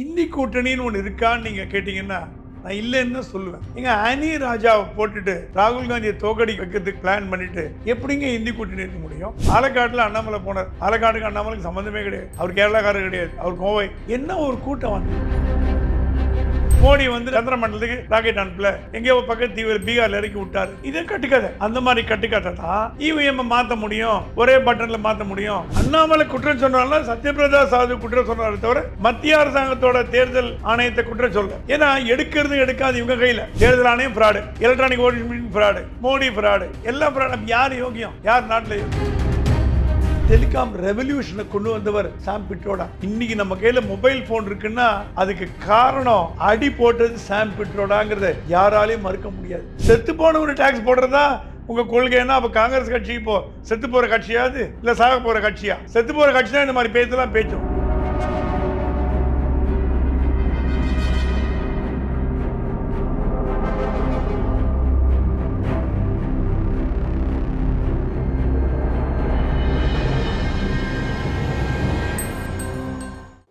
இந்தி கூட்டணின்னு ஒன்று இருக்கான்னு நீங்கள் கேட்டிங்கன்னா நான் இல்லைன்னு சொல்லுவேன். எங்க அனி ராஜாவை போட்டுட்டு ராகுல் காந்தியை தோக்கடி வைக்கிறதுக்கு பிளான் பண்ணிட்டு எப்படிங்க இந்தி கூட்டணி இருக்க முடியும்? பாலக்காட்டில் அண்ணாமலை போனார். பாலக்காட்டுக்கு அண்ணாமலைக்கு சம்மந்தமே கிடையாது. அவர் கேரளாக்காரர் கிடையாது. அவர் கோவை. என்ன ஒரு கூட்டம் வந்து? மோடி வந்து சந்திரமண்டலத்துக்கு ராக்கெட் அனுப்பல. எங்கேயோ பக்கத்து தீவிர பீகார்ல இறக்கி விட்டாரு. இதே கட்டுக்கதை. அந்த மாதிரி கட்டுக்கதை தான் இவிஎம் மாத்த முடியும். ஒரே பட்டன்ல மாத்த முடியும். அண்ணாமலை குற்றம் சொன்னால சத்யபிரதா சாது குற்றம் சொன்னாரு தவிர மத்திய அரசாங்கத்தோட தேர்தல் ஆணையத்தை குற்றம் சொல்ல. ஏன்னா எடுக்கிறது எடுக்காது இவங்க கையில. தேர்தல் ஆணையம் fraud electronic voting fraud Modi fraud எல்லாம் ஃப்ராடு யார் யோகியம்? யார் நாட்டில் யோகியம்? டெலிகாம் ரெவல்யூஷனை கொண்டு வந்தவர் சாம் பிட்ரோடா. இன்னைக்கு நம்ம கையில மொபைல் போன் இருக்குன்னா அதுக்கு காரணம் அடி போட்டது சாம் பிட்ரோடாங்கிறத யாராலையும் மறுக்க முடியாது. செத்து போனவரு டாக்ஸ் போடுறதா? உங்க கொள்கைன்னா அப்ப காங்கிரஸ் கட்சி இப்போ செத்து போற கட்சியாது இல்ல சாக போற கட்சியா? செத்து போற கட்சினா இந்த மாதிரி பேச்செல்லாம் பேச்சும்.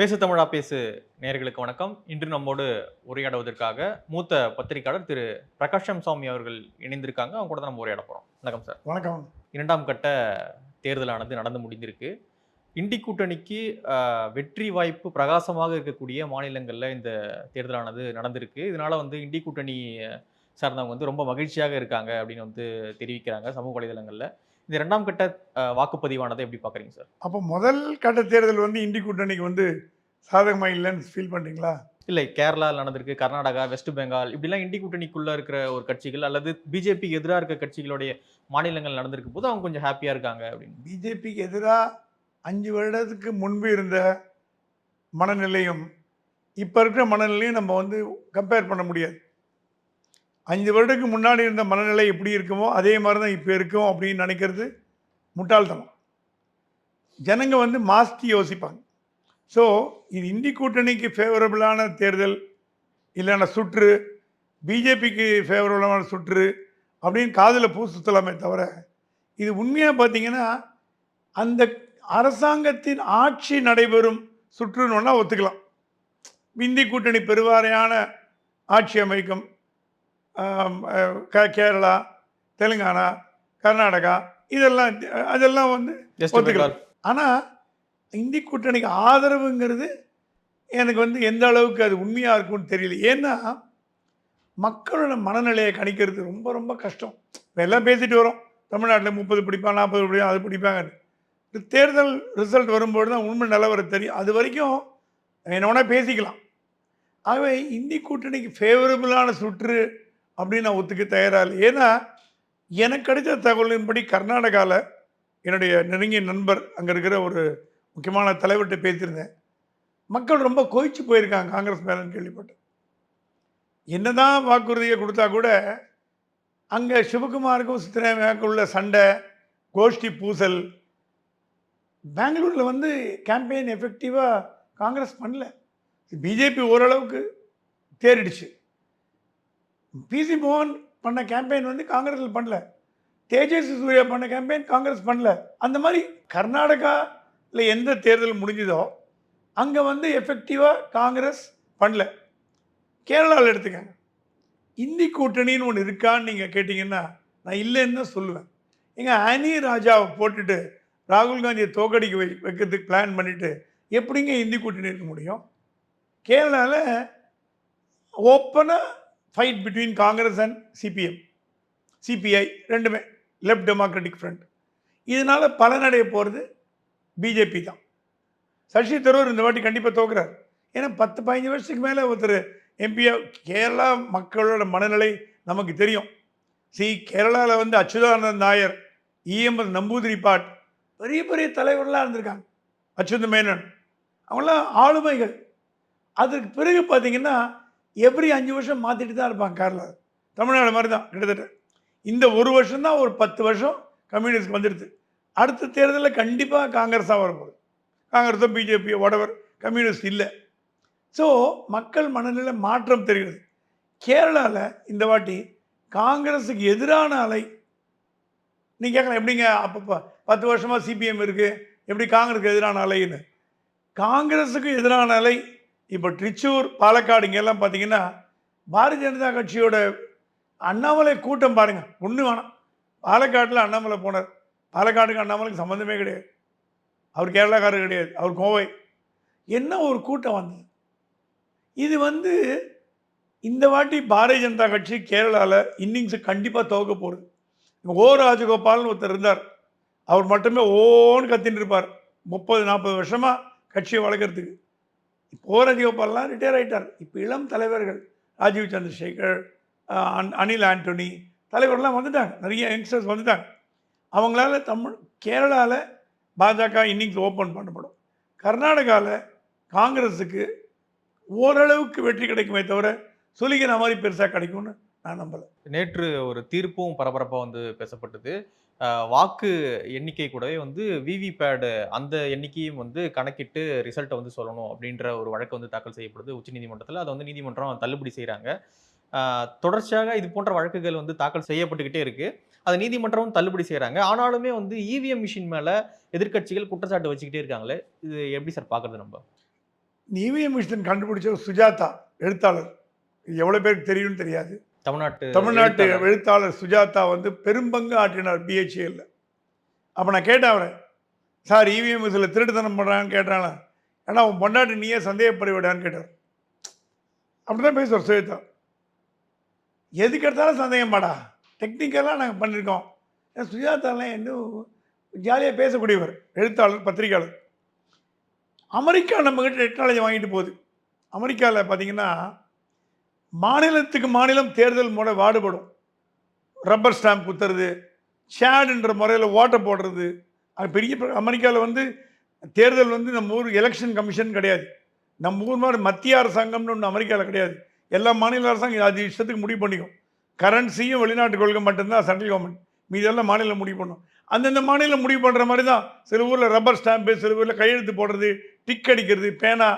பேசு தமிழா பேசு நேயர்களுக்கு வணக்கம். இன்று நம்மோடு உரையாடுவதற்காக மூத்த பத்திரிகையாளர் திரு பிரகாஷம் சாமி அவர்கள் இணைந்திருக்காங்க. அவங்க கூட தான் நம்ம உரையாட போறோம். வணக்கம் சார். வணக்கம். இரண்டாம் கட்ட தேர்தலானது நடந்து முடிந்திருக்கு. இண்டி கூட்டணிக்கு வெற்றி வாய்ப்பு பிரகாசமாக இருக்கக்கூடிய மாநிலங்களில் இந்த தேர்தலானது நடந்திருக்கு. இதனால வந்து இண்டி கூட்டணி சார்ந்தவங்க வந்து ரொம்ப மகிழ்ச்சியாக இருக்காங்க அப்படின்னு வந்து தெரிவிக்கிறாங்க சமூக வலைதளங்களில். இந்த இரண்டாம் கட்ட வாக்குப்பதிவானதை எப்படி பார்க்குறீங்க சார்? அப்போ முதல் கட்ட தேர்தல் வந்து இந்தி கூட்டணிக்கு வந்து சாதகமா இல்லைன்னு ஃபீல் பண்றீங்களா? இல்லை கேரளாவில் நடந்திருக்கு கர்நாடகா வெஸ்ட் பெங்கால் இப்படிலாம் இண்டி கூட்டணிக்குள்ள இருக்கிற ஒரு கட்சிகள் அல்லது பிஜேபிக்கு எதிராக இருக்க கட்சிகளுடைய மாநிலங்கள் நடந்திருக்கும் போது அவங்க கொஞ்சம் ஹாப்பியா இருக்காங்க அப்படின்னு. பிஜேபிக்கு எதிராக அஞ்சு வருடத்துக்கு முன்பு இருந்த மனநிலையும் இப்போ இருக்கிற மனநிலையும் நம்ம வந்து கம்பேர் பண்ண முடியாது. அஞ்சு வருடத்துக்கு முன்னாடி இருந்த மனநிலை எப்படி இருக்குமோ அதே மாதிரி தான் இப்போ இருக்கும் அப்படின்னு நினைக்கிறது முட்டாள்தனம். ஜனங்க வந்து மாஸ்தி யோசிப்பாங்க. ஸோ இது இந்தி கூட்டணிக்கு ஃபேவரபிளான தேர்தல் இல்லைன்னா சுற்று பிஜேபிக்கு ஃபேவரபுளான சுற்று அப்படின்னு காதில் பூ சுற்றலாமே தவிர இது உண்மையாக பார்த்தீங்கன்னா அந்த அரசாங்கத்தின் ஆட்சி நடைபெறும் சுற்றுன்னு ஒன்றா ஒத்துக்கலாம். இந்தி கூட்டணி பெருவாரியான ஆட்சி அமைக்கும். கேரளா தெலுங்கானா கர்நாடகா இதெல்லாம் அதெல்லாம் வந்து ஒத்துக்கலாம். ஆனால் இந்தி கூட்டணிக்கு ஆதரவுங்கிறது எனக்கு வந்து எந்த அளவுக்கு அது உண்மையாக இருக்கும்னு தெரியல. ஏன்னா மக்களோட மனநிலையை கணிக்கிறது ரொம்ப ரொம்ப கஷ்டம். எல்லாம் பேசிட்டு வரோம். தமிழ்நாட்டில் முப்பது பிடிப்பான் நாற்பது பிடிப்பான் அது பிடிப்பாங்க இந்த தேர்தல் ரிசல்ட் வரும்போது தான் உண்மை நிலவரம் தெரியும். அது வரைக்கும் என்ன வேணா பேசிக்கலாம். ஆகவே இந்தி கூட்டணிக்கு ஃபேவரபுளான சுற்று அப்படின்னு நான் ஒத்துக்க தயாராக இல்லை. ஏன்னா எனக்கு கிடைச்ச தகவலின்படி கர்நாடகாவில் என்னுடைய நெருங்கிய நண்பர் அங்கே இருக்கிற ஒரு முக்கியமான தலைவர்கிட்ட பேசியிருந்தேன். மக்கள் ரொம்ப கோயிச்சு போயிருக்காங்க காங்கிரஸ் மேலன்னு கேள்விப்பட்டேன். என்னதான் வாக்குறுதியை கொடுத்தா கூட அங்கே சிவகுமாருக்கும் சித்தராமையாவுக்கும் உள்ள சண்டை கோஷ்டி பூசல் பெங்களூரில் வந்து கேம்பெயின் எஃபெக்டிவாக காங்கிரஸ் பண்ணல. பிஜேபி ஓரளவுக்கு தேறிடுச்சு. பிசி மோகன் பண்ண கேம்பெயின் வந்து காங்கிரஸில் பண்ணல. தேஜஸ்வி சூர்யா பண்ண கேம்பெயின் காங்கிரஸ் பண்ணல. அந்த மாதிரி கர்நாடகாவில் எந்த தேர்தல் முடிஞ்சதோ அங்கே வந்து எஃபெக்டிவாக காங்கிரஸ் பண்ணல. கேரளாவில் எடுத்துக்கங்க. இந்தி கூட்டணின்னு ஒன்று இருக்கான்னு நீங்கள் கேட்டிங்கன்னா நான் இல்லைன்னு தான் சொல்லுவேன். எங்கள் அனி ராஜாவை போட்டுட்டு ராகுல் காந்தியை தோக்கடிக்க வை வைக்கிறதுக்கு பிளான் பண்ணிவிட்டு எப்படிங்க இந்தி கூட்டணி இருக்க முடியும்? கேரளாவில் ஓப்பனாக fight between Congress and CPM CPI ரெண்டுமே லெஃப்ட் டெமோக்ராட்டிக் ஃப்ரண்ட் இதனால் பலனடைய போகிறது பிஜேபி தான். சசி தரூர் இந்த வாட்டி கண்டிப்பாக தோக்குறார். ஏன்னா பத்து பதினஞ்சு வருஷத்துக்கு மேலே ஒருத்தர் எம்பியா கேரளா மக்களோட மனநிலை நமக்கு தெரியும். சி கேரளாவில் வந்து அச்சுதானந்த நாயர் இஎம்எஸ் நம்பூதிரி பாட் பெரிய பெரிய தலைவர்களாக இருந்திருக்காங்க. அச்சுத மேனன் அவங்களாம் ஆளுமைகள். அதுக்கு பிறகு பார்த்தீங்கன்னா எவ்ரி அஞ்சு வருஷம் மாற்றிட்டு தான் இருப்பாங்க கேரளா தமிழ்நாடு மாதிரி தான் கிட்டத்தட்ட. இந்த ஒரு வருஷம் தான் ஒரு பத்து வருஷம் கம்யூனிஸ்ட் வந்துடுது. அடுத்த தேர்தலில் கண்டிப்பாக காங்கிரஸாக வரப்போகுது. காங்கிரஸோ பிஜேபியோ ஒடவர் கம்யூனிஸ்ட் இல்லை. ஸோ மக்கள் மனநிலை மாற்றம் தெரிகிறது. கேரளாவில் இந்த வாட்டி காங்கிரஸுக்கு எதிரான அலை நீ கேட்கலாம் எப்படிங்க அப்போ பத்து வருஷமாக சிபிஎம் இருக்குது எப்படி காங்கிரஸுக்கு எதிரான அலைன்னு? காங்கிரஸுக்கு எதிரான அலை இப்போ ட்ரிச்சூர் பாலக்காடு இங்கெல்லாம் பார்த்தீங்கன்னா பாரதிய ஜனதா கட்சியோட அண்ணாமலை கூட்டம் பாருங்கள் ஒன்று வேணாம். பாலக்காட்டில் அண்ணாமலை போனார். பாலக்காடுக்கு அண்ணாமலைக்கு சம்மந்தமே கிடையாது. அவர் கேரளாக்காரர் கிடையாது. அவர் கோவை. என்ன ஒரு கூட்டம் வந்தது? இது வந்து இந்த வாட்டி பாரதிய ஜனதா கட்சி கேரளாவில் இன்னிங்ஸை கண்டிப்பாக துவக்க போகுது. ஓ ராஜகோபால்னு ஒருத்தர் இருந்தார். அவர் மட்டுமே ஓன்னு கத்தின்னு இருப்பார். முப்பது நாற்பது வருஷமாக கட்சியை வளர்க்குறதுக்கு. இப்போ ஓ ரிட்டையர் ஆகிட்டார் இப்போ இளம் தலைவர்கள் ராஜீவ் சந்திரசேகர் அன்- அனில் ஆண்டனி தலைவர்கள்லாம் வந்துட்டாங்க. நிறைய யங்ஸ்டர்ஸ் வந்துட்டாங்க. அவங்களால தமிழ் கேரளாவில் பாஜக இன்னிங்ஸ் ஓப்பன் பண்ணப்படும். கர்நாடகாவில் காங்கிரஸுக்கு ஓரளவுக்கு வெற்றி கிடைக்குமே தவிர சொல்லிக்கிற மாதிரி பெருசாக கிடைக்கும்னு நான் நம்பலை. நேற்று ஒரு தீர்ப்பும் பரபரப்பாக வந்து பேசப்பட்டது. வாக்கு எண்ணிக்கை கூடவே வந்து விவிபேடு அந்த எண்ணிக்கையும் வந்து கணக்கிட்டு ரிசல்ட்டை வந்து சொல்லணும் அப்படின்ற ஒரு வழக்கு வந்து தாக்கல் செய்யப்படுது உச்சநீதிமன்றத்தில் அதை வந்து நீதிமன்றம் தள்ளுபடி செய்கிறாங்க தொடர்ச்சியாக இது போன்ற வழக்குகள் வந்து தாக்கல் செய்யப்பட்டுக்கிட்டே இருக்குது அதை நீதிமன்றமும் தள்ளுபடி செய்கிறாங்க ஆனாலுமே வந்து இவிஎம் மிஷின் மேலே எதிர்க்கட்சிகள் குற்றச்சாட்டு வச்சுக்கிட்டே இருக்காங்களே இது எப்படி சார் பார்க்கறது நம்ம? இவிஎம் மிஷின் கண்டுபிடிச்ச சுஜாதா எழுத்தாளர். இது எவ்வளோ பேருக்கு தெரியும்னு தெரியாது. தமிழ்நாட்டு தமிழ்நாட்டு எழுத்தாளர். சுஜாதா வந்து பெரும்பங்கு ஆற்றினார் பிஹெச்ஏல அப்போ நான் கேட்டேன் அவரை சார் இவிஎம் இதில் திருட்டுத்தனம் பண்ணுறான்னு கேட்டாங்களா ஏன்னா உன் பொண்டாட்டி நீயே சந்தேகப்பட விடான்னு கேட்டார் அப்படி தான் பேசுவார் சுஜாதா. எதுக்கு எடுத்தாலும் சந்தேகமாடா. டெக்னிக்கலாக நாங்கள் பண்ணியிருக்கோம் ஏன்னா சுஜாதாலாம் இன்னும் ஜாலியாக பேசக்கூடியவர் எழுத்தாளர் பத்திரிக்கையாளர் அமெரிக்கா நம்மக்கிட்ட டெக்னாலஜி வாங்கிட்டு போகுது. அமெரிக்காவில் பார்த்தீங்கன்னா மாநிலத்துக்கு மாநிலம் தேர்தல் முறை வாடுபடும். ரப்பர் ஸ்டாம்ப் குத்துறது ஷேடுன்ற முறையில் ஓட்டை போடுறது. அது பெரிய அமெரிக்காவில் வந்து தேர்தல் வந்து நம்ம ஊர் எலெக்ஷன் கமிஷன் கிடையாது. நம்ம ஊர் மாதிரி மத்திய அரசாங்கம்னு ஒன்று அமெரிக்காவில் கிடையாது. எல்லா மாநில அரசாங்கம் அது இஷ்டத்துக்கு முடிவு பண்ணிக்கும். கரன்சியும் வெளிநாட்டு கொள்கை மட்டும்தான் சென்ட்ரல் கவர்மெண்ட். மீதெல்லாம் மாநிலம் முடிவு பண்ணும். அந்தந்த மாநிலம் முடிவு பண்ணுற மாதிரி தான் சில ஊரில் ரப்பர் ஸ்டாம்பு சில ஊரில் கையெழுத்து போடுறது டிக் அடிக்கிறது பேனா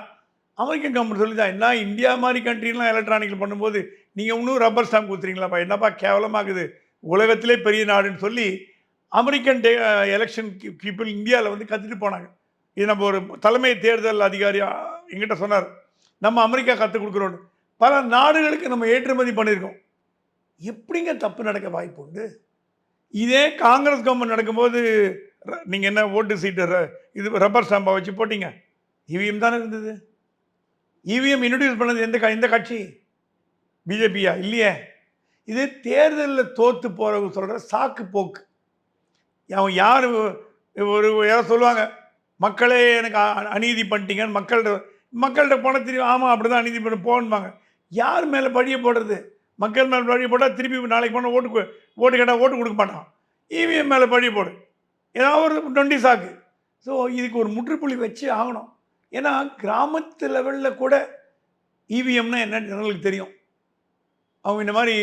அமெரிக்கன் கவர்மெண்ட் சொல்லி தான் என்ன இந்தியா மாதிரி கண்ட்ரிலாம் எலக்ட்ரானிக்கில் பண்ணும்போது நீங்கள் இன்னும் ரப்பர் ஸ்டாம்ப் கொடுத்துறீங்களாப்பா என்னப்பா கேவலமாகுது? உலகத்திலே பெரிய நாடுன்னு சொல்லி அமெரிக்கன் டே எலெக்ஷன் பீப்புள் இந்தியாவில் வந்து கற்றுட்டு போனாங்க. இது நம்ம ஒரு தலைமை தேர்தல் அதிகாரி எங்கிட்ட சொன்னார். நம்ம அமெரிக்கா கற்றுக் கொடுக்குறோன்னு பல நாடுகளுக்கு நம்ம ஏற்றுமதி பண்ணியிருக்கோம். எப்படிங்க தப்பு நடக்க வாய்ப்பு உண்டு? இதே காங்கிரஸ் கவர்மெண்ட் நடக்கும்போது நீங்கள் என்ன ஓட்டு சீட்டு ர- இது ரப்பர் ஸ்டாம்பை வச்சு போட்டீங்க? இவிஎம் தானே இருந்தது. இவிஎம் இன்ட்ரடியூஸ் பண்ணது எந்த எந்த கட்சி? பிஜேபியா? இல்லையே. இது தேர்தலில் தோற்று போகிறவங்க சொல்கிற சாக்கு போக்கு. அவன் யார்? ஒரு யாரோ சொல்லுவாங்க மக்களே எனக்கு அநீதி பண்ணிட்டீங்கன்னு மக்கள்கிட்ட மக்கள்கிட்ட போனால் திரும்பி ஆமாம் அப்படி தான் அநீதி பண்ண போகணும்பாங்க யார் மேலே பழிய போடுறது? மக்கள் மேலே பழிய போட்டால் திருப்பி நாளைக்கு போனால் ஓட்டு ஓட்டு கேட்டால் ஓட்டு கொடுக்க மாட்டான். இவிஎம் மேலே பழிய போடு. ஏதாவது ஒரு டுவெண்ட்டி சாக்கு. ஸோ இதுக்கு ஒரு முற்றுப்புள்ளி வச்சு ஆகணும். ஏன்னா கிராமத்து லெவலில் கூட இவிஎம்னா என்னன்னு ஜனங்களுக்கு தெரியும். அவங்க இந்த மாதிரி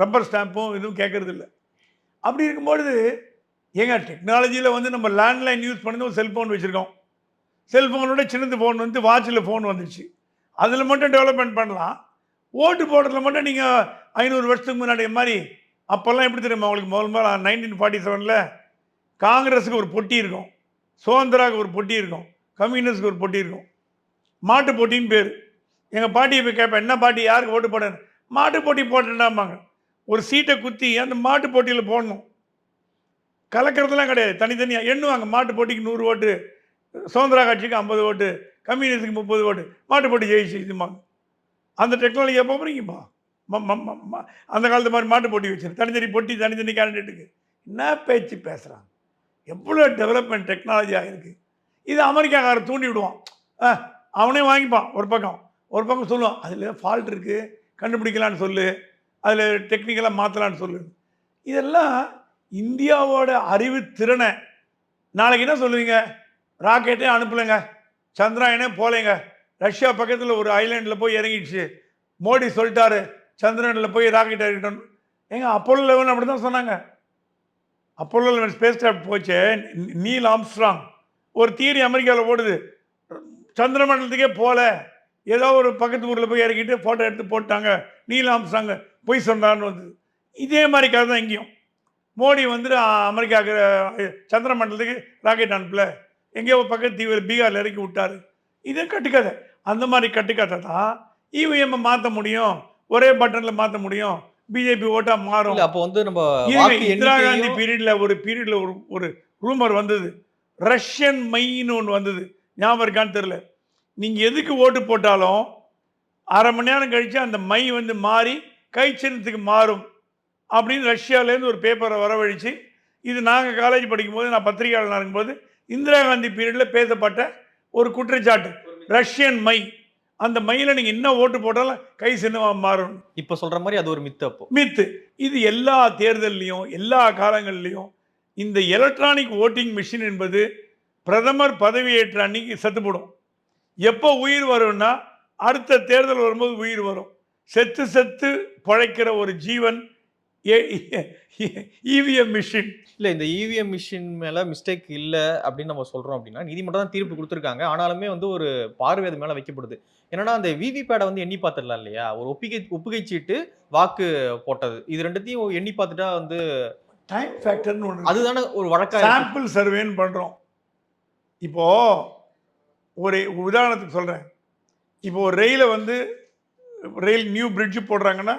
ரப்பர் ஸ்டாம்பும் எதுவும் கேட்கறது இல்லை அப்படி இருக்கும்பொழுது ஏங்க டெக்னாலஜியில் வந்து நம்ம லேண்ட்லைன் யூஸ் பண்ணி ஒரு செல்ஃபோன் வச்சுருக்கோம். செல்ஃபோனோட சின்னது ஃபோன் வந்து வாட்சில் ஃபோன் வந்துச்சு. அதில் மட்டும் டெவலப்மெண்ட் பண்ணலாம். ஓட்டு போடுறதுல மட்டும் நீங்கள் ஐநூறு வருஷத்துக்கு முன்னாடி மாதிரி அப்போல்லாம் எப்படி தெரியுமா உங்களுக்கு முதல் முதல்ல நைன்டீன் ஃபார்ட்டி செவனில் காங்கிரஸுக்கு ஒரு பொட்டி இருக்கும். சுதந்திராவுக்கு ஒரு பொட்டி இருக்கும். கம்யூனிஸ்டுக்கு ஒரு போட்டி இருக்கும். மாட்டு போட்டின்னு பேர். எங்கள் பாட்டியை போய் கேட்பேன் என்ன பாட்டி யாருக்கு ஓட்டு போடணும்? மாட்டு போட்டி போட்டேன்னாம்பாங்க ஒரு சீட்டை குத்தி அந்த மாட்டு போட்டியில் போடணும். கலக்கிறதுலாம் கிடையாது தனித்தனியாக எண்ணுவாங்க மாட்டு போட்டிக்கு நூறு ஓட்டு சுதந்திரா கட்சிக்கு ஐம்பது ஓட்டு கம்யூனிஸ்டுக்கு முப்பது ஓட்டு மாட்டு போட்டி ஜெயிச்சு இதுமாங்க அந்த டெக்னாலஜி எப்போ போகிறீங்கப்பா ம- ம- ம- ம- அந்த காலத்து மாதிரி மாட்டு போட்டி வச்சிரு. தனித்தனி போட்டி தனித்தனி கேண்டிடேட்டுக்கு என்ன பேச்சு பேசுகிறாங்க எவ்வளோ டெவலப்மெண்ட் டெக்னாலஜி ஆகிருக்கு இது அமெரிக்காக்காரர் தூண்டி விடுவான் ஆ, அவனே வாங்கிப்பான் ஒரு பக்கம் ஒரு பக்கம் சொல்லுவான் அதில் ஃபால்ட் இருக்குது கண்டுபிடிக்கலான்னு சொல்லு அதில் டெக்னிக்கலாக மாற்றலான்னு சொல்லு இதெல்லாம் இந்தியாவோட அறிவு திறனை நாளைக்கு என்ன சொல்லுவீங்க ராக்கெட்டே அனுப்பலைங்க சந்திராயனே போலேங்க ரஷ்யா பக்கத்தில் ஒரு ஐலாண்டில் போய் இறங்கிடுச்சு மோடி சொல்லிட்டாரு சந்திரனில் போய் ராக்கெட் இறக்கிட்டோம் ஏங்க அப்போலோ லெவன் அப்படி தான் சொன்னாங்க அப்போலோ லெவன் ஸ்பேஸ் கிராஃப்ட் போச்சே நீல் ஆம்ஸ்ட்ராங் ஒரு தியரி அமெரிக்காவில் ஓடுது. சந்திரமண்டலத்துக்கே போகல ஏதோ ஒரு பக்கத்து ஊரில் போய் இறக்கிட்டு ஃபோட்டோ எடுத்து போட்டாங்க. நீல் ஆம்ஸ்ட்ராங் போய் சொன்னான்னு வந்தது இதே மாதிரி கதை தான் இங்கேயும். மோடி வந்துட்டு அமெரிக்காவுக்கு சந்திரமண்டலத்துக்கு ராக்கெட் அனுப்பல. எங்கேயோ பக்கத்து தீவில் பீகாரில் இறக்கி விட்டாரு. இதே கட்டுக்கதை. அந்த மாதிரி கட்டுக்கதை தான் E இவிஎம்மை மாற்ற முடியும். ஒரே பட்டனில் மாற்ற முடியும். பிஜேபி ஓட்டாக மாறும். அப்போ வந்து நம்ம இந்திரா காந்தி பீரியட்ல ஒரு பீரியட்ல ஒரு ஒரு ரூமர் வந்தது. ரஷ்யன் மைன்னு ஒன்று வந்தது. ஞாபகம் இருக்கான்னு தெரியல. நீங்க எதுக்கு ஓட்டு போட்டாலும் அரை மணி நேரம் கழிச்சு அந்த மை வந்து மாறி கை சின்னத்துக்கு மாறும் அப்படின்னு ரஷ்யாவிலேருந்து ஒரு பேப்பரை வரவழைச்சு இது நாங்கள் காலேஜ் படிக்கும்போது நான் பத்திரிகையாளர் இருக்கும்போது இந்திரா காந்தி பீரியடில் பேசப்பட்ட ஒரு குற்றச்சாட்டு. ரஷ்யன் மை. அந்த மையில் நீங்கள் என்ன ஓட்டு போட்டாலும் கை சின்னமாக மாறும். இப்ப சொல்ற மாதிரி அது ஒரு மித்து அப்போ. மித்து. இது எல்லா தேர்தல்லையும் எல்லா காலங்கள்லையும் இந்த எலக்ட்ரானிக் ஓட்டிங் மிஷின் என்பது பிரதமர் பதவியேற்ற அன்னைக்கு செத்துப்படும் எப்போ உயிர் வரும்னா அடுத்த தேர்தல் வரும்போது உயிர் வரும் செத்து செத்து பழைக்கிற ஒரு ஜீவன் இவிஎம் மிஷின் இல்லை இந்த இவிஎம் மிஷின் மேலே மிஸ்டேக் இல்லை அப்படின்னு நம்ம சொல்கிறோம் அப்படின்னா நீதிமன்றம் தான் தீர்ப்பு கொடுத்துருக்காங்க ஆனாலுமே வந்து ஒரு பார்வை அது மேலே வைக்கப்படுது என்னன்னா அந்த விவி பேடை வந்து எண்ணி பார்த்துடலாம் இல்லையா ஒரு ஒப்பிகை ஒப்புகை சீட்டு வாக்கு போட்டது இது ரெண்டுத்தையும் எண்ணி பார்த்துட்டா வந்து டைம் ஃபேக்டர்னு ஒன்று அதுதானே ஒரு வழக்கா இருக்கு. சாம்பிள் சர்வேன்னு பண்ணுறோம் இப்போ ஒரு உதாரணத்துக்கு சொல்கிறேன் இப்போ ஒரு ரயிலை வந்து ரயில் நியூ பிரிட்ஜு போடுறாங்கன்னா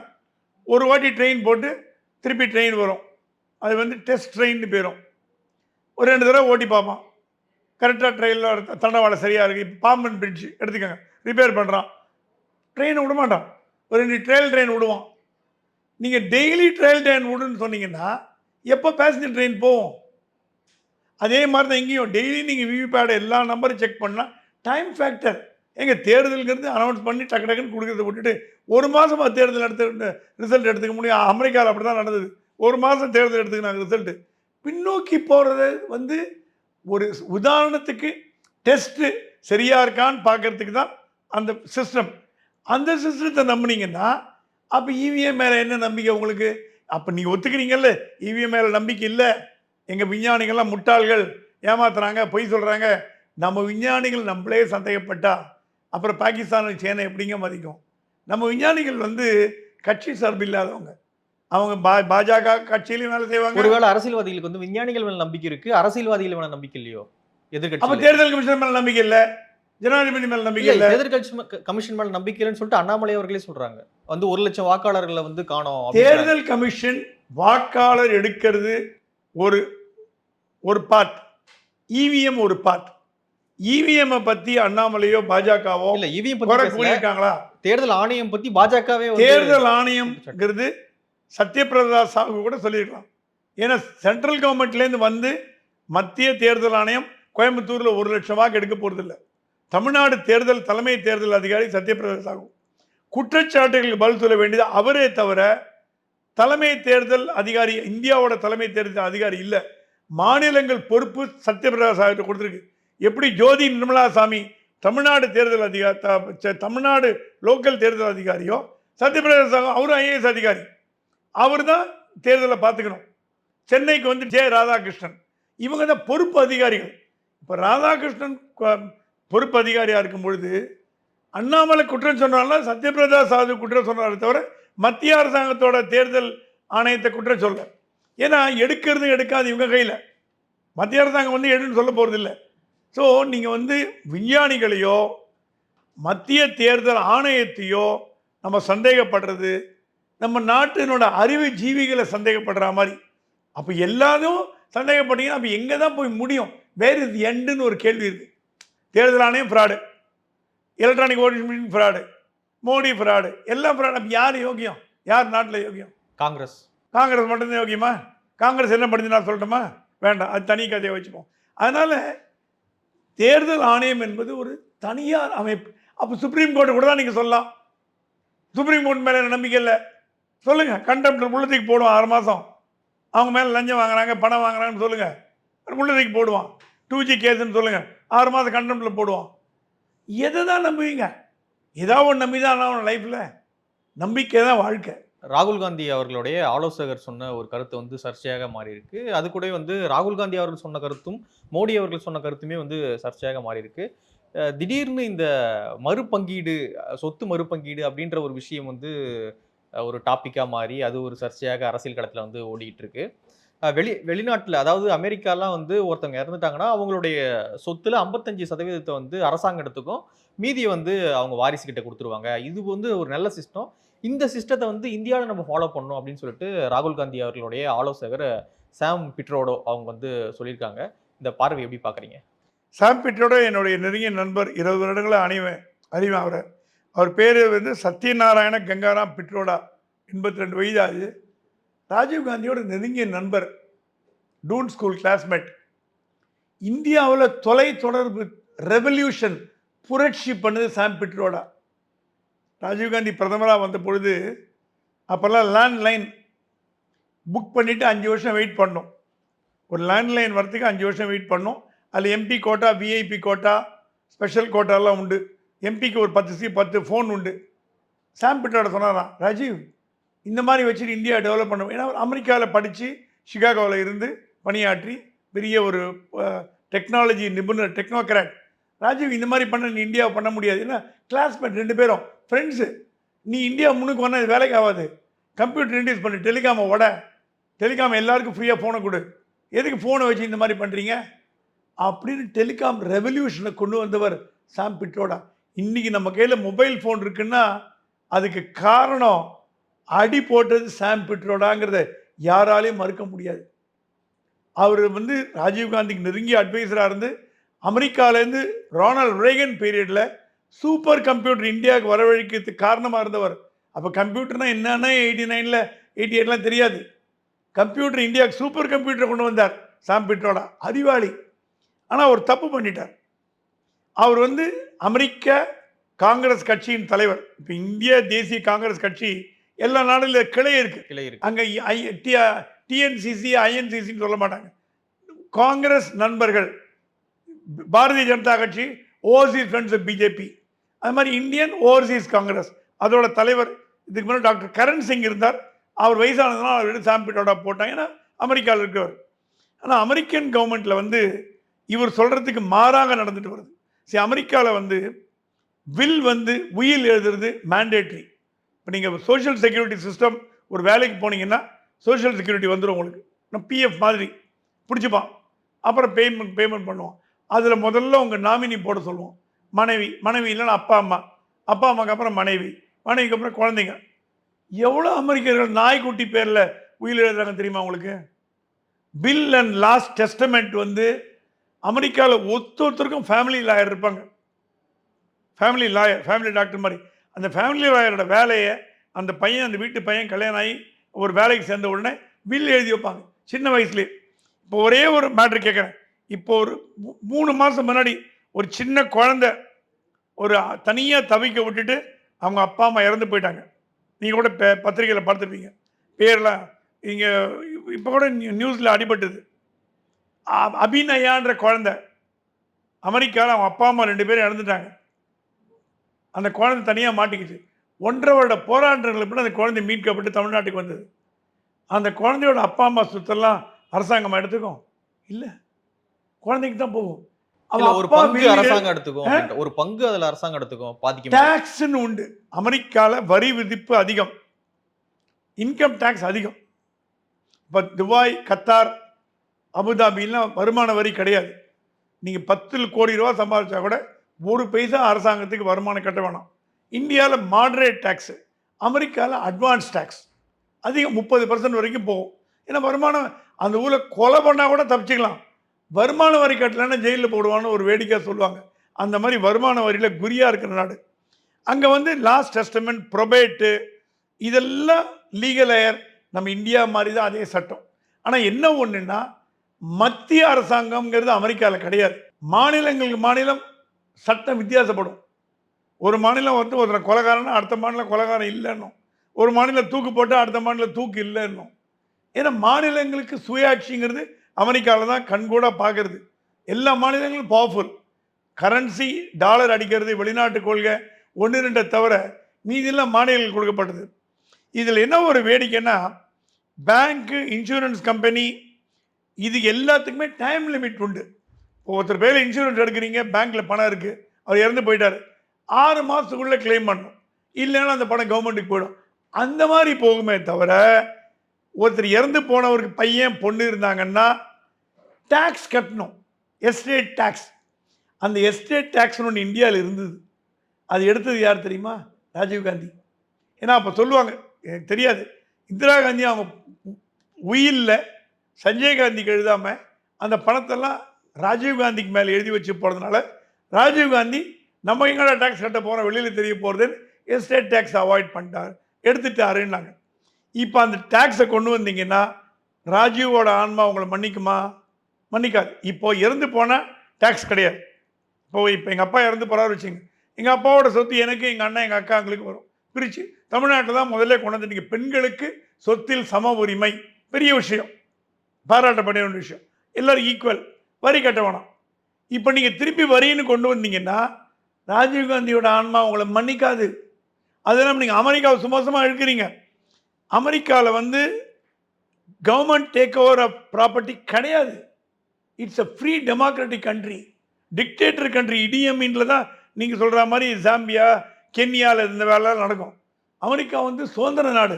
ஒரு வாட்டி ட்ரெயின் போட்டு திருப்பி ட்ரெயின் வரும். அது வந்து டெஸ்ட் ட்ரெயின்னு போயிடும் ஒரு ரெண்டு தடவை ஓட்டி பார்ப்பான். கரெக்டாக ட்ரெயினில் தண்டவாளம் சரியாக இருக்குது இப்போ பாம்பன் பிரிட்ஜ் எடுத்துக்கோங்க. ரிப்பேர் பண்ணுறான் ட்ரெயினை விட மாட்டான். ஒரு ரெண்டு ட்ரெயில் ட்ரெயின் விடுவான். நீங்கள் டெய்லி ட்ரெயில் ட்ரெயின் விடுன்னு சொன்னீங்கன்னா எப்போ பேசஞ்சர் ட்ரெயின் போகும் அதே மாதிரி தான் இங்கேயும். டெய்லி நீங்கள் விவிபேடை எல்லா நம்பரும் செக் பண்ணால் டைம் ஃபேக்டர் எங்கள் தேர்தலுங்கிறது அனௌன்ஸ் பண்ணி டக்கு டக்குன்னு கொடுக்குறத விட்டுட்டு ஒரு மாதமாக தேர்தல் எடுத்து ரிசல்ட் எடுத்துக்க முடியும். அமெரிக்காவில் அப்படி தான் நடந்தது. ஒரு மாதம் தேர்தல் எடுத்துக்கினாங்க ரிசல்ட்டு பின்னோக்கி போகிறது வந்து ஒரு உதாரணத்துக்கு டெஸ்ட்டு சரியாக இருக்கான்னு பார்க்கறதுக்கு தான் அந்த சிஸ்டம் அந்த சிஸ்டத்தை நம்புனீங்கன்னா அப்போ இவிஎம் மேலே என்ன நம்பிக்கை உங்களுக்கு? அப்போ நீங்கள் ஒத்துக்கிறீங்கல்ல? இவிஎம் மேலே நம்பிக்கை இல்லை? எங்கள் விஞ்ஞானிகள்லாம் முட்டாள்கள். ஏமாத்துறாங்க பொய் சொல்கிறாங்க நம்ம விஞ்ஞானிகள் நம்மளே சந்தேகப்பட்டா அப்புறம் பாகிஸ்தான் சீனை எப்படிங்க மதிக்கும்? நம்ம விஞ்ஞானிகள் வந்து கட்சி சார்பு இல்லாதவங்க. அவங்க பா பாஜக கட்சியிலையும் வேலை செய்வாங்க. ஒருவேளை அரசியல்வாதிகளுக்கு வந்து விஞ்ஞானிகள் மேல நம்பிக்கை இருக்கு அரசியல்வாதிகள் மேல நம்பிக்கை இல்லையோ? அப்போ எதிர்கட்சி தேர்தல் கமிஷன் மேலே நம்பிக்கை இல்லை. ஜனாதிபதி மேலே நம்பிக்கை இல்லை. எதிர்கட்சி கமிஷன் மேல நம்பிக்கை இல்லைன்னு சொல்லிட்டு அண்ணாமலை அவர்களே சொல்றாங்க. வந்து ஒரு லட்சம் வாக்காளர்களை வந்து காணோம். தேர்தல் கமிஷன் வாக்காளர் எடுக்கிறது ஒரு ஒரு பார்ட் இவிஎம் ஒரு பார்ட் இவிஎம் பத்தி அண்ணாமலையோ பாஜகவோ இல்ல இவிஎம். கூறியிருக்காங்களா தேர்தல் ஆணையம் பத்தி பாஜகவே தேர்தல் ஆணையம்ங்கிறது சத்யபிரதா சாஹூ கூட சொல்லியிருக்கலாம். ஏன்னா சென்ட்ரல் கவர்மெண்ட்லேருந்து வந்து மத்திய தேர்தல் ஆணையம் கோயம்புத்தூரில் ஒரு லட்சம் வாக்கு எடுக்க போகிறதில்ல தமிழ்நாடு தேர்தல் தலைமை தேர்தல் அதிகாரி சத்யபிரதா ஆகும் குற்றச்சாட்டுகளுக்கு பதில் சொல்ல வேண்டியது அவரே தவிர தலைமை தேர்தல் அதிகாரி இந்தியாவோட தலைமை தேர்தல் அதிகாரி இல்லை. மாநிலங்கள் பொறுப்பு சத்யபிரதா சாகிட்ட கொடுத்துருக்கு. எப்படி ஜோதி நிர்மலா சாமி தமிழ்நாடு தேர்தல் அதிகாரி தமிழ்நாடு லோக்கல் தேர்தல் அதிகாரியோ சத்யபிரதா சாஹூ அவரும் ஐஏஎஸ் அதிகாரி. அவர் தான் தேர்தலை பார்த்துக்கணும். சென்னைக்கு வந்து ஜே. ராதாகிருஷ்ணன். இவங்க தான் பொறுப்பு அதிகாரிகள். இப்போ ராதாகிருஷ்ணன் பொறுப்பு அதிகாரியாக இருக்கும் பொழுது அண்ணாமலை குற்றம் சொன்னாலும் சத்யபிரதா சாது குற்றம் சொன்னாரே தவிர மத்திய அரசாங்கத்தோட தேர்தல் ஆணையத்தை குற்றம் சொல்ல. ஏன்னா எடுக்கிறது எடுக்காது இவங்க கையில். மத்திய அரசாங்கம் வந்து எடுன்னு சொல்ல போகிறதில்ல ஸோ நீங்கள் வந்து விஞ்ஞானிகளையோ மத்திய தேர்தல் ஆணையத்தையோ நம்ம சந்தேகப்படுறது நம்ம நாட்டினோட அறிவு ஜீவிகளை சந்தேகப்படுற மாதிரி. அப்போ எல்லாரும் சந்தேகப்பட்டீங்கன்னா அப்போ எங்கே தான் போய் முடியும்? வேறு இது எண்டுன்னு ஒரு கேள்வி இருக்குது தேர்தல் ஆணையம் fraud electronic voting machine fraud Modi fraud எல்லாம் ஃப்ராடு அப்போ யார் யோகியம்? யார் நாட்டில் யோகியம்? காங்கிரஸ். காங்கிரஸ் மட்டும்தான் யோகியமா? காங்கிரஸ் என்ன பண்ணுது நான் சொல்லட்டுமா? வேண்டாம். அது தனி கதையை வச்சுப்போம். அதனால் தேர்தல் ஆணையம் என்பது ஒரு தனியார் அமைப்பு. அப்போ சுப்ரீம் கோர்ட்டு கூட தான் நீங்கள் சொல்லலாம். சுப்ரீம் கோர்ட் மேலே நம்பிக்கை இல்லை? சொல்லுங்கள் கண்டெம்ட் உள்ளத்துக்கு போடுவோம் ஆறு மாதம் அவங்க மேலே லஞ்சம் வாங்குறாங்க பணம் வாங்குறாங்கன்னு சொல்லுங்கள் உள்ளத்துக்கு போடுவான். டூ ஜி கேஸ்ன்னு சொல்லுங்கள் ஆறு மாதம் கண்டெம்ட்டில் போடுவோம். எதை தான் நம்புவீங்க? ஏதாவது ஒன்று நம்பி தான் ஆகணும் லைஃப்பில் நம்பிக்கை தான் வாழ்க்கை. ராகுல் காந்தி அவர்களுடைய ஆலோசகர் சொன்ன ஒரு கருத்து வந்து சர்ச்சையாக மாறி இருக்கு அது கூட வந்து ராகுல் காந்தி அவர்கள் சொன்ன கருத்தும் மோடி அவர்கள் சொன்ன கருத்துமே வந்து சர்ச்சையாக மாறி இருக்கு திடீர்னு இந்த மறுபங்கீடு சொத்து மறுபங்கீடு அப்படின்ற ஒரு விஷயம் வந்து ஒரு டாப்பிக்காக மாறி அது ஒரு சர்ச்சையாக அரசியல் களத்தில் வந்து ஓடிட்டு இருக்கு. வெளி வெளிநாட்டில் அதாவது அமெரிக்காலாம் வந்து ஒருத்தவங்க இறந்துட்டாங்கன்னா அவங்களுடைய சொத்துல ஐம்பத்தஞ்சு சதவீதத்தை வந்து அரசாங்கம் எடுத்துக்கும். மீதியை வந்து அவங்க வாரிசுகிட்ட கொடுத்துருவாங்க. இது வந்து ஒரு நல்ல சிஸ்டம் இந்த சிஸ்டத்தை வந்து இந்தியாவில் நம்ம ஃபாலோ பண்ணணும் அப்படின்னு சொல்லிட்டு ராகுல் காந்தி அவர்களுடைய ஆலோசகர் சாம் பிட்ரோடோ அவங்க வந்து சொல்லியிருக்காங்க. இந்த பார்வை எப்படி பார்க்குறீங்க? சாம் பிட்ரோடோ என்னுடைய நெருங்கிய நண்பர். இருபது வருடங்களை அணிவேன் அறிவேன் அவரை. அவர் பேர் வந்து சத்யநாராயண கங்காராம் பிட்ரோடா. எண்பத்தி ரெண்டு வயது ஆகுது. ராஜீவ் காந்தியோட நெருங்கிய நண்பர் டூன் ஸ்கூல் கிளாஸ்மேட் இந்தியாவில் தொலை தொடர்பு ரெவல்யூஷன் புரட்சி பண்ணது சாம் பிட்ரோடா. ராஜீவ்காந்தி பிரதமராக வந்த பொழுது அப்போல்லாம் லேண்ட்லைன் புக் பண்ணிவிட்டு அஞ்சு வருஷம் வெயிட் பண்ணோம். ஒரு லேண்ட்லைன் வரத்துக்கு அஞ்சு வருஷம் வெயிட் பண்ணோம். அதில் MP quota VIP quota special கோட்டாலாம் உண்டு. எம்பிக்கு ஒரு பத்து சி பத்து ஃபோன் உண்டு. சாம் பிட்ரோட சொன்னாராம் ராஜீவ் இந்த மாதிரி வச்சுட்டு இந்தியா டெவலப் பண்ண ஏன்னா அமெரிக்காவில் படித்து சிகாகோவில் இருந்து பணியாற்றி பெரிய ஒரு டெக்னாலஜி நிபுணர் டெக்னோக்ராட் ராஜீவ் இந்த மாதிரி பண்ண நீ இந்தியாவை பண்ண முடியாது. ஏன்னா கிளாஸ்மேட் ரெண்டு பேரும் ஃப்ரெண்ட்ஸு நீ இந்தியா முன்னுக்கு வந்தால் இது வேலைக்கு ஆகாது. கம்ப்யூட்டர் இன்ட்ரடியூஸ் பண்ணு. டெலிகாமை உட டெலிகாம் எல்லாருக்கும் ஃப்ரீயாக ஃபோனை கொடு. எதுக்கு ஃபோனை வச்சு இந்த மாதிரி பண்ணுறீங்க அப்படின்னு டெலிகாம் ரெவல்யூஷனை கொண்டு வந்தவர் சாம் பிட்ரோடா இன்றைக்கி நம்ம கையில் மொபைல் ஃபோன் இருக்குன்னா அதுக்கு காரணம் அடி போட்டது சாம் பிட்ரோடாங்கிறத யாராலையும் மறுக்க முடியாது. அவர் வந்து ராஜீவ்காந்திக்கு நெருங்கிய அட்வைசராக இருந்து அமெரிக்காவிலேருந்து ரொனால்ட் ரேகன் பீரியடில் சூப்பர் கம்ப்யூட்டர் இந்தியாவுக்கு வரவழைக்கிறதுக்கு காரணமாக இருந்தவர். அப்போ கம்ப்யூட்டர்னால் என்னன்னா எயிட்டி நைனில் எயிட்டி எயிட்லாம் தெரியாது. கம்ப்யூட்டர் இந்தியாவுக்கு சூப்பர் கம்ப்யூட்டரை கொண்டு வந்தார் சாம் பிட்ரோடா அறிவாளி. ஆனால் அவர் தப்பு பண்ணிட்டார். அவர் வந்து அமெரிக்க காங்கிரஸ் கட்சியின் தலைவர். இப்போ இந்திய தேசிய காங்கிரஸ் கட்சி எல்லா நாடுகளில் கிளை இருக்குது கிளை இருக்கு. அங்கே ஐ டி டிஎன்சிசி ஐஎன்சிசின்னு சொல்ல மாட்டாங்க. காங்கிரஸ் நண்பர்கள் பாரதிய ஜனதா கட்சி ஓவர்சீஸ் ஃப்ரெண்ட்ஸ் பிஜேபி அது மாதிரி இந்தியன் ஓவர்சீஸ் காங்கிரஸ். அதோட தலைவர் இதுக்கு முன்னாடி டாக்டர் கரண் சிங் இருந்தார். அவர் வயசானதுனால அவர் எடுத்து சாம்பிட்டோட போட்டாங்க. ஏன்னா அமெரிக்காவில் இருக்கிறவர் ஆனால் அமெரிக்கன் கவர்மெண்ட்டில் வந்து இவர் சொல்கிறதுக்கு மாறாக நடந்துட்டு வருது. சரி அமெரிக்காவில் வந்து வில் வந்து உயில் எழுதுறது மேண்டேட்ரி இப்போ நீங்கள் சோஷியல் செக்யூரிட்டி சிஸ்டம் ஒரு வேலைக்கு போனீங்கன்னா சோஷியல் செக்யூரிட்டி வந்துடும் உங்களுக்கு. நம்ம பிஎஃப் மாதிரி பிடிச்சிப்பான் அப்புறம் பேமெண்ட் பேமெண்ட் பண்ணுவோம். அதில் முதல்ல உங்கள் நாமினி போட சொல்லுவோம். மனைவி மனைவி இல்லைன்னா அப்பா அம்மா. அப்பா அம்மாக்கு அப்புறம் மனைவி. மனைவிக்கு அப்புறம் குழந்தைங்க. எவ்வளோ அமெரிக்கர்கள் நாய்க்குட்டி பேரில் உயிர் எழுதுறாங்க தெரியுமா உங்களுக்கு? பில் அண்ட் லாஸ்ட் டெஸ்டமெண்ட் வந்து அமெரிக்காவில் ஒத்து ஒருத்தருக்கும் ஃபேமிலி லாயர் இருப்பாங்க. ஃபேமிலி லாயர் ஃபேமிலி டாக்டர் மாதிரி. அந்த ஃபேமிலி லாயரோட வேலையை அந்த பையன் அந்த வீட்டு பையன் கல்யாணம் ஆகி ஒரு வேலைக்கு சேர்ந்த உடனே பில் எழுதி வைப்பாங்க. சின்ன வயசுலேயே இப்போ ஒரே ஒரு மேட்ரு கேட்குறேன் இப்போ ஒரு மூணு மாதம் முன்னாடி ஒரு சின்ன குழந்த ஒரு தனியாக தவிக்க விட்டுட்டு அவங்க அப்பா அம்மா இறந்து போயிட்டாங்க. நீங்கள் கூட பே பத்திரிக்கையில் பார்த்துருப்பீங்க. பேரெலாம் இங்கே இப்போ கூட நியூஸில் அடிபட்டது. அ- அபிநயான்ற குழந்த. அமெரிக்காவில் அவங்க அப்பா அம்மா ரெண்டு பேரும் இறந்துட்டாங்க. அந்த குழந்தை தனியாக மாட்டிக்கிச்சு. ஒன்றரை வருட போராட்டங்களுக்கு பிறகு அந்த குழந்தை மீட்கப்பட்டு தமிழ்நாட்டுக்கு வந்தது. அந்த குழந்தையோட அப்பா அம்மா சொத்தெல்லாம் அரசாங்கம் எடுத்துக்கும்? இல்லை. குழந்தைக்கு தான் போகும். ஒரு பங்கு அரசாங்கம் எடுத்துக்கும். ஒரு பங்கு அதுல அரசாங்கம் எடுத்துக்கும். பாதிக்கும் டாக்ஸ்னு உண்டு. அமெரிக்காவில் வரி விதிப்பு அதிகம். இன்கம் டேக்ஸ் அதிகம். இப்போ துபாய் கத்தார் அபுதாபிலாம் வருமான வரி கிடையாது. நீங்கள் பத்தில் கோடி ரூபா சம்பாதிச்சா கூட ஒரு பைசா அரசாங்கத்துக்கு வருமானம் கட்ட வேணாம். இந்தியாவில் மாடரேட் டேக்ஸு அமெரிக்காவில் அட்வான்ஸ் டேக்ஸ் அதிகம் முப்பது பர்சன்ட் வரைக்கும் போகும். ஏன்னா வருமானம் அந்த ஊரில் கொலை பண்ணால் கூட தப்பிச்சுக்கலாம். வருமான வரி கட்டலைன்னா ஜெயிலில் போடுவான்னு ஒரு வேடிக்கை சொல்லுவாங்க. அந்த மாதிரி வருமான வரியில் குறியாக இருக்கிற நாடு. அங்கே வந்து லாஸ்ட் டெஸ்டமெண்ட் ப்ரொபேட்டு இதெல்லாம் லீகல் ஏர் நம்ம இந்தியா மாதிரி தான் அதே சட்டம். ஆனால் என்ன ஒன்றுன்னா மத்திய அரசாங்கம்ங்கிறது அமெரிக்காவில் கிடையாது. மாநிலங்களுக்கு மாநிலம் சட்டம் வித்தியாசப்படும். ஒரு மாநிலம் வந்து ஒருத்தனை கொலகாரன்னா அடுத்த மாநிலம் கொலகாரம் இல்லைன்னும். ஒரு மாநிலம் தூக்கு போட்டால் அடுத்த மாநிலம் தூக்கு இல்லைன்னும். ஏன்னா மாநிலங்களுக்கு சுயாட்சிங்கிறது அமெரிக்காவில் தான் கண்கூட பார்க்கறது. எல்லா மாநிலங்களும் பவர்ஃபுல் கரன்சி டாலர் அடிக்கிறது வெளிநாட்டு கொள்கை ஒன்று ரெண்டை தவிர மீதியெல்லாம் மாநிலங்கள் கொடுக்கப்பட்டது. இதில் என்ன ஒரு வேடிக்கைன்னா பேங்க்கு இன்சூரன்ஸ் கம்பெனி இது எல்லாத்துக்குமே டைம் லிமிட் உண்டு. ஒருத்தர் பேர் இன்சூரன்ஸ் எடுக்கிறீங்க பேங்க்கில் பணம் இருக்குது அவர் இறந்து போயிட்டார். ஆறு மாதத்துக்குள்ளே க்ளைம் பண்ணணும். இல்லைன்னா அந்த பணம் கவர்மெண்ட்டுக்கு போயிடும். அந்த மாதிரி போகுமே தவிர ஒருத்தர் இறந்து போனவருக்கு பையன் பொண்ணு இருந்தாங்கன்னா டேக்ஸ் கட்டணும். எஸ்டேட் டேக்ஸ் அந்த எஸ்டேட் டேக்ஸ்னு ஒன்று இந்தியாவில் இருந்தது. அது எடுத்தது யார் தெரியுமா? ராஜீவ் காந்தி. ஏன்னா அப்போ சொல்லுவாங்க எனக்கு தெரியாது. இந்திரா காந்தி அவங்க உயிலில் சஞ்சய் காந்திக்கு எழுதாமல் அந்த பணத்தெல்லாம் ராஜீவ் காந்திக்கு மேலே எழுதி வச்சு போகிறதுனால ராஜீவ் காந்தி நம்ம எங்கடா டேக்ஸ் கட்ட போகிறோம் வெளியில் தெரிய போகிறதுன்னு எஸ்டேட் டேக்ஸ் அவாய்ட் பண்ணிட்டார். எடுத்துட்டாருன்னாங்க. இப்போ அந்த டேக்ஸை கொண்டு வந்தீங்கன்னா ராஜீவோட ஆன்மா உங்களை மன்னிக்குமா? மன்னிக்காது. இப்போ இறந்து போனால் டேக்ஸ் கிடையாது. இப்போ இப்போ எங்கள் அப்பா இறந்து போகிறாரு வச்சுங்க. எங்கள் அப்பாவோட சொத்து எனக்கு எங்கள் அண்ணன் எங்கள் அக்கா எங்களுக்கு வரும். பிரித்து தமிழ்நாட்டில் தான் முதல்ல கொண்டு வந்துட்டீங்க பெண்களுக்கு சொத்தில் சம உரிமை. பெரிய விஷயம். பாராட்டப்பட வேண்டிய விஷயம். எல்லோரும் ஈக்குவல் வரி கட்ட வேணாம். இப்போ நீங்கள் திருப்பி வரின்னு கொண்டு வந்தீங்கன்னா ராஜீவ்காந்தியோட ஆன்மா உங்களை மன்னிக்காது. அதெல்லாம் நீங்கள் அமெரிக்காவை சுமோசமாக இருக்கிறீங்க அமெரிக்காவில் வந்து government take over of property கிடையாது it's a free democratic country dictator country இடிஎம்இன்ல தான் நீங்கள் சொல்கிற மாதிரி ஜாம்பியா கென்யாவில் இந்த வேலைலாம் நடக்கும். அமெரிக்கா வந்து சுதந்திர நாடு.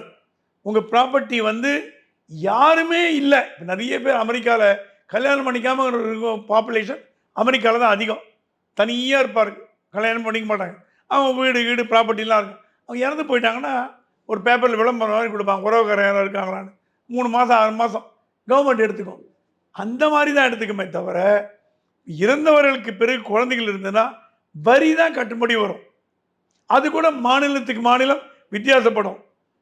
உங்கள் ப்ராப்பர்ட்டி வந்து யாருமே இல்லை. இப்போ நிறைய பேர் அமெரிக்காவில் கல்யாணம் பண்ணிக்காமல் இருக்கும் பாப்புலேஷன் அமெரிக்காவில் தான் அதிகம். தனியாக இருப்பார். கல்யாணம் பண்ணிக்க மாட்டாங்க. அவங்க வீடு வீடு ப்ராப்பர்ட்டிலாம் இருக்கும் அவங்க இறந்து போயிட்டாங்கன்னா ஒரு பேப்பரில் விளம்பரம் மாதிரி கொடுப்பாங்க. உறவுக்காரன் யாரும் இருக்காங்களான்னு. மூணு மாதம் ஆறு மாதம் கவர்மெண்ட் எடுத்துக்கும். அந்த மாதிரி தான் எடுத்துக்குமே தவிர இறந்தவர்களுக்கு பிறகு குழந்தைகள் இருந்ததுன்னா வரி தான் கட்டுப்படி வரும். அது கூட மாநிலத்துக்கு மாநிலம் வித்தியாசப்படும்.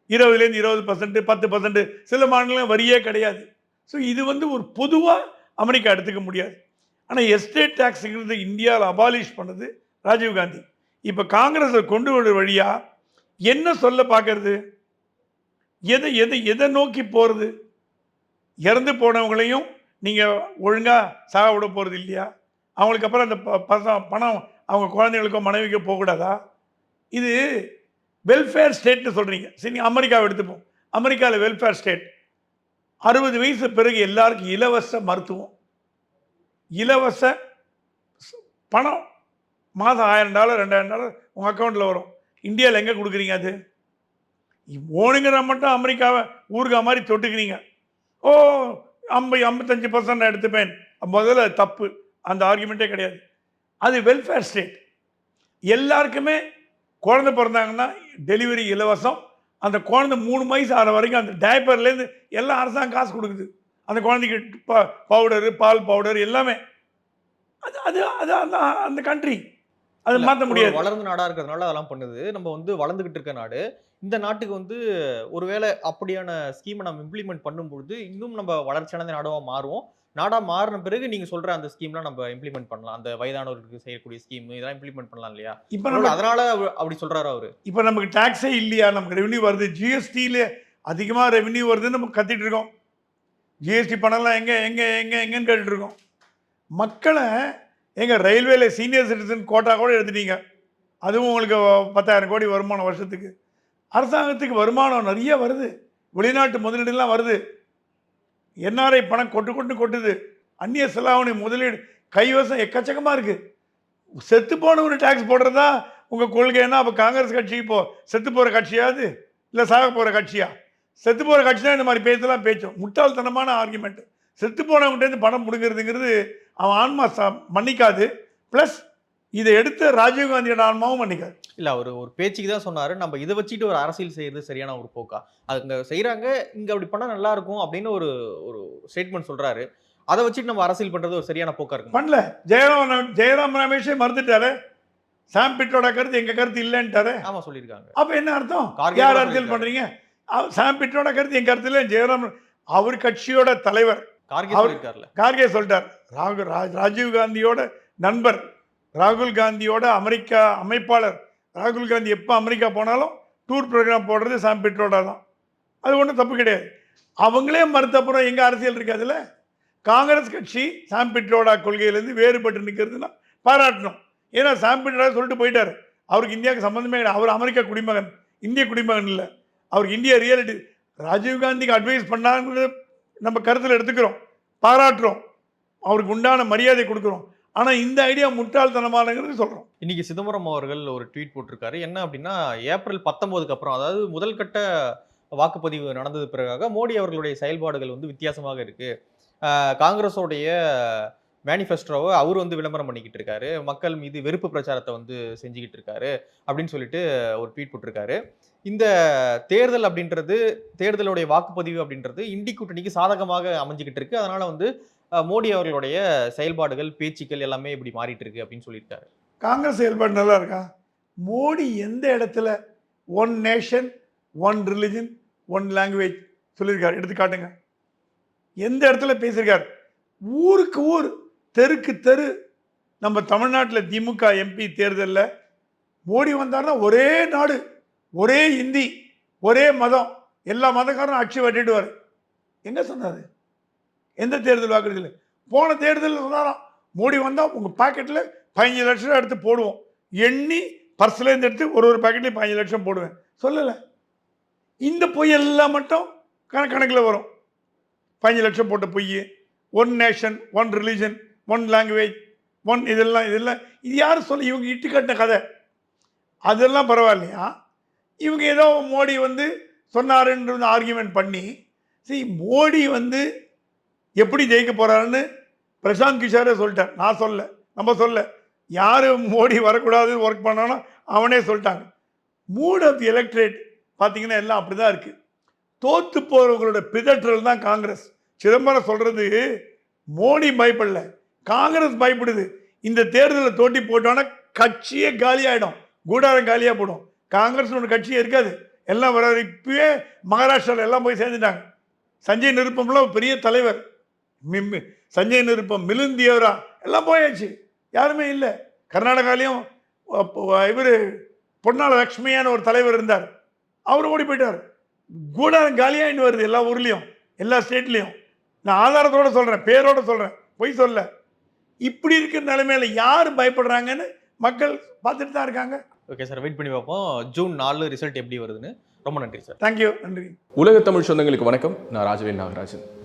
இருபதுலேருந்து இருபது பர்சன்ட் பத்து பர்சன்ட் சில மாநிலம் வரியே கிடையாது. ஸோ இது வந்து ஒரு பொதுவாக அமெரிக்கா எடுத்துக்க முடியாது. ஆனால் எஸ்டேட் டேக்ஸுங்கிறது இந்தியாவில் அபாலிஷ் பண்ணது ராஜீவ்காந்தி இப்போ காங்கிரஸை கொண்டு வர வழியாக என்ன சொல்ல பார்க்கறது எதை எதை எதை நோக்கி போகிறது இறந்து போனவங்களையும் நீங்கள் ஒழுங்காக சாக விட போகிறது இல்லையா? அவங்களுக்கு அப்புறம் அந்த ப- பசம் பணம் அவங்க குழந்தைகளுக்கோ மனைவிக்கோ போகக்கூடாதா? இது வெல்ஃபேர் ஸ்டேட்னு சொல்கிறீங்க சரி அமெரிக்காவை எடுத்துப்போம். அமெரிக்காவில் வெல்ஃபேர் ஸ்டேட் அறுபது வயசு பிறகு எல்லாருக்கும் இலவச மருத்துவம். இலவச பணம். மாதம் ஆயிரம் டாலர் ரெண்டாயிரம் டாலர் உங்கள் அக்கௌண்ட்டில் வரும். இந்தியாவில் எங்கே கொடுக்குறீங்க அது? ஓனுங்கிற மட்டும் அமெரிக்காவை ஊருகா மாதிரி தொட்டுக்கிறீங்க. ஓ ஐம்பது ஐம்பத்தஞ்சு பர்சன்ட் நான் எடுத்துப்பேன். முதல்ல தப்பு. அந்த ஆர்குமெண்ட்டே கிடையாது. அது வெல்ஃபேர் ஸ்டேட் எல்லாருக்குமே குழந்த பிறந்தாங்கன்னா டெலிவரி இலவசம். அந்த குழந்தை மூணு வயசு ஆகிற வரைக்கும் அந்த டயப்பர்லேருந்து எல்லாம் அரசாங்கம் காசு கொடுக்குது. அந்த குழந்தைக்கு ப பவுடரு பால் பவுடர் எல்லாமே. அது அது அது அந்த அந்த கண்ட்ரி அது மாற்ற முடியாது. வளர்ந்த நாடா இருக்கிறதுனால அதெல்லாம் பண்ணுது. நம்ம வந்து வளர்ந்துகிட்டு இருக்க நாடு. இந்த நாட்டுக்கு வந்து ஒருவேளை அப்படியான ஸ்கீமை நம்ம இம்ப்ளிமெண்ட் பண்ணும்பொழுது இன்னும் நம்ம வளர்ச்சியான நாடாக மாறுவோம். நாடா மாறின பிறகு நீங்க சொல்ற அந்த ஸ்கீம்லாம் நம்ம இம்ப்ளிமெண்ட் பண்ணலாம். அந்த வயதானவர்களுக்கு செய்யக்கூடிய ஸ்கீம் இதெல்லாம் இம்ப்ளிமெண்ட் பண்ணலாம் இல்லையா? இப்போ நம்ம அதனால அவ- அப்படி சொல்றாரு அவரு. இப்போ நமக்கு டேக்ஸே இல்லையா? நமக்கு ரெவென்யூ வருது. ஜிஎஸ்டியில் அதிகமாக ரெவென்யூ வருதுன்னு நம்ம கத்திட்டு இருக்கோம். ஜிஎஸ்டி பணம்லாம் எங்கே எங்கே எங்கே எங்கேன்னு கேட்டுட்டு இருக்கோம். மக்களை எங்கள் ரயில்வேல சீனியர் சிட்டிசன் கோட்டா கூட எடுத்துட்டீங்க. அதுவும் உங்களுக்கு பத்தாயிரம் கோடி வருமானம் வருஷத்துக்கு. அரசாங்கத்துக்கு வருமானம் நிறைய வருது. வெளிநாட்டு முதலீடுலாம் வருது. என்ஆர்ஐ பணம் கொட்டு கொட்டு கொட்டுது. அந்நிய செலாவணி முதலீடு கைவசம் எக்கச்சக்கமாக இருக்குது செத்து போனவரு டேக்ஸ் போடுறதா? உங்கள் கொள்கைன்னா அப்போ காங்கிரஸ் கட்சி இப்போ செத்து போகிற கட்சியாது? இல்லை சாக போகிற கட்சியா? செத்து போகிற கட்சி தான் இந்த மாதிரி பேச்செல்லாம் பேச்சும். முட்டாள்தனமான ஆர்குமெண்ட் செத்து போனவங்ககிட்டேருந்து பணம் பிடுங்கிறதுங்கிறது அவன் ஆன்மா ச மன்னிக்காது. ப்ளஸ் இதை எடுத்த ராஜீவ்காந்தியோட ஆன்மாவும் மன்னிக்காது இல்ல அவர் ஒரு பேச்சுக்கு தான் சொன்னாரு நம்ம இதை வச்சுட்டு ஒரு அரசியல் செய்யறது சரியான ஒரு போக்கா? அங்க செய்றாங்க இங்க அப்படி பண்ணா நல்லா இருக்கும் அப்படின்னு ஒரு ஒரு ஸ்டேட்மெண்ட் சொல்றாரு. அதை வச்சுட்டு நம்ம அரசியல் பண்றது ஒரு சரியான போக்கா இருக்கும்? பண்ணல. ஜெயராம் ரம- ஜெயராம் ரமேஷே மறுத்துட்டாரு சாம் பிட்டோட கருத்து எங்கள் கருத்து இல்லைன்ட்டாரு. ஆமா சொல்லியிருக்காங்க. அப்போ என்ன அர்த்தம்? யார் அரசியல். பண்ணுறீங்க சாம் பிட்டோட கருத்து என் கருத்து இல்லை ஜெயராம் அவர் கட்சியோட தலைவர். கார்கே கார்கே சொல்லிட்டார். ராகுல் ராஜ் ராஜீவ் காந்தியோட நண்பர். ராகுல் காந்தியோட அமெரிக்கா அமைப்பாளர். ராகுல் காந்தி எப்போ அமெரிக்கா போனாலும் டூர் ப்ரோக்ராம் போடுறது சாம் பிட்ரோடா தான். அது ஒன்றும் தப்பு கிடையாது. அவங்களே மறுத்தப்புறம் எங்கள் எங்கே அரசியல் இருக்காதுல்ல காங்கிரஸ் கட்சி சாம் பிட்ரோடா கொள்கையிலேருந்து வேறுபட்டு நிற்கிறதுனா பாராட்டணும். ஏன்னா சாம் பிட்ரோடா சொல்லிட்டு போயிட்டார். அவருக்கு இந்தியாவுக்கு சம்மந்தமே கிடையாது. அவர் அமெரிக்கா குடிமகன். இந்திய குடிமகன் இல்லை. அவருக்கு இந்தியா ரியாலிட்டி ராஜீவ்காந்திக்கு அட்வைஸ் பண்ணாங்கிறது நம்ம கருத்தில் எடுத்துக்கிறோம். பாராட்டுறோம். அவருக்கு உண்டான மரியாதை கொடுக்குறோம். ஆனால் இந்த ஐடியா முட்டாள்தனமானங்கிறது சொல்கிறோம் இன்னைக்கு சிதம்பரம் அவர்கள் ஒரு ட்வீட் போட்டிருக்காரு. என்ன அப்படின்னா ஏப்ரல் பத்தொன்பதுக்கு அப்புறம் அதாவது முதல் கட்ட வாக்குப்பதிவு நடந்தது பிறகாக மோடி அவர்களுடைய செயல்பாடுகள் வந்து வித்தியாசமாக இருக்கு. காங்கிரஸோடைய மேனிஃபெஸ்டோவை அவர் வந்து விளம்பரம் பண்ணிக்கிட்டு இருக்காரு. மக்கள் மீது வெறுப்பு பிரச்சாரத்தை வந்து செஞ்சுக்கிட்டு இருக்காரு அப்படின்னு சொல்லிட்டு ஒரு ட்வீட் போட்டிருக்காரு. இந்த தேர்தல் அப்படின்றது தேர்தலுடைய வாக்குப்பதிவு அப்படின்றது இண்டி கூட்டணிக்கு சாதகமாக அமைஞ்சுக்கிட்டு இருக்கு. அதனால வந்து மோடி அவர்களுடைய செயல்பாடுகள் பேச்சுக்கள் எல்லாமே இப்படி மாறிட்டு இருக்கு அப்படின்னு சொல்லியிருக்காரு. காங்கிரஸ் செயல்பாடு நல்லா இருக்கா? மோடி எந்த இடத்துல one nation one religion one language சொல்லியிருக்காரு? எடுத்து காட்டுங்க. எந்த இடத்துல பேசியிருக்கார்? ஊருக்கு ஊர் தெருக்கு தெரு. நம்ம தமிழ்நாட்டில் திமுக எம்பி தேர்தலில் மோடி வந்தார்னா ஒரே நாடு ஒரே இந்தி ஒரே மதம். எல்லா மதக்காரரும் ஆட்சி வட்டிடுவார். எங்கே சொன்னார்? எந்த தேர்தல் வாக்குறுதியில்? போன தேர்தலில் சொன்னாராம் மோடி வந்தால் உங்கள் பாக்கெட்டில் பதினஞ்சு லட்சம் ரூபா எடுத்து போடுவோம். எண்ணி பர்ஸ்லேருந்து எடுத்து ஒரு ஒரு பாக்கெட்லேயும் பதினஞ்சு லட்சம் போடுவேன். சொல்லலை. இந்த பொய் எல்லாம் மட்டும் கண கணக்கில் வரும். பதினஞ்சு லட்சம் போட்ட பொய் one nation one religion one language one இதெல்லாம் இதெல்லாம். இது யார் சொல்ல இவங்க இட்டு கட்டின கதை. அதெல்லாம் பரவாயில்லையா? இவங்க ஏதோ மோடி வந்து சொன்னாருன்ற ஆர்கியூமெண்ட் பண்ணி சரி மோடி வந்து எப்படி ஜெயிக்க போகிறாருன்னு பிரசாந்த் கிஷாரே சொல்லிட்டார். நான் சொல்ல நம்ம சொல்ல யார் மோடி வரக்கூடாது ஒர்க் பண்ணானோ அவனே சொல்லிட்டாங்க. மூட் ஆஃப் தி எலக்ட்ரேட் பார்த்தீங்கன்னா எல்லாம் அப்படி தான் இருக்குது தோத்து போகிறவங்களோட பிதற்றல் தான் காங்கிரஸ். சிதம்பரம் சொல்கிறது மோடி பயப்படல. காங்கிரஸ் பயப்படுது. இந்த தேர்தலில் தோட்டி போட்டோன்னா கட்சியே காலியாகிடும் கூடாரம் காலியாக போடும். காங்கிரஸ் ஒன்று கட்சியே இருக்காது. எல்லாம் வர இப்பயே மகாராஷ்டிராவில் எல்லாம் போய் சேர்ந்துட்டாங்க. சஞ்சய் நிருப்பம்லாம் ஒரு பெரிய தலைவர். மி- மி- சஞ்சய் நிருப்பம் மிலிந்த் தேவரா எல்லாம் போயாச்சு. யாருமே இல்லை. கர்நாடகாலையும் இவர் பொன்னால லக்ஷ்மியான ஒரு தலைவர் இருந்தார். அவர் ஓடி போயிட்டார். கூடாரம் காலியாகின்னு வருது எல்லா ஊர்லேயும் எல்லா ஸ்டேட்லேயும். நான் ஆதாரத்தோட சொல்கிறேன் பேரோட சொல்கிறேன் பொய் சொல்ல. இப்படி இருக்கிற நிலைமையில யார் பயப்படுறாங்கன்னு மக்கள் பார்த்துட்டு தான் இருக்காங்க. ஓகே சார் வெயிட் பண்ணி பார்ப்போம். ஜூன் நாலு ரிசல்ட் எப்படி வருதுன்னு. ரொம்ப நன்றி சார். தேங்க்யூ நன்றி. உலக தமிழ் சொந்தங்களுக்கு வணக்கம். நான் ராஜவேல் நாகராஜன்.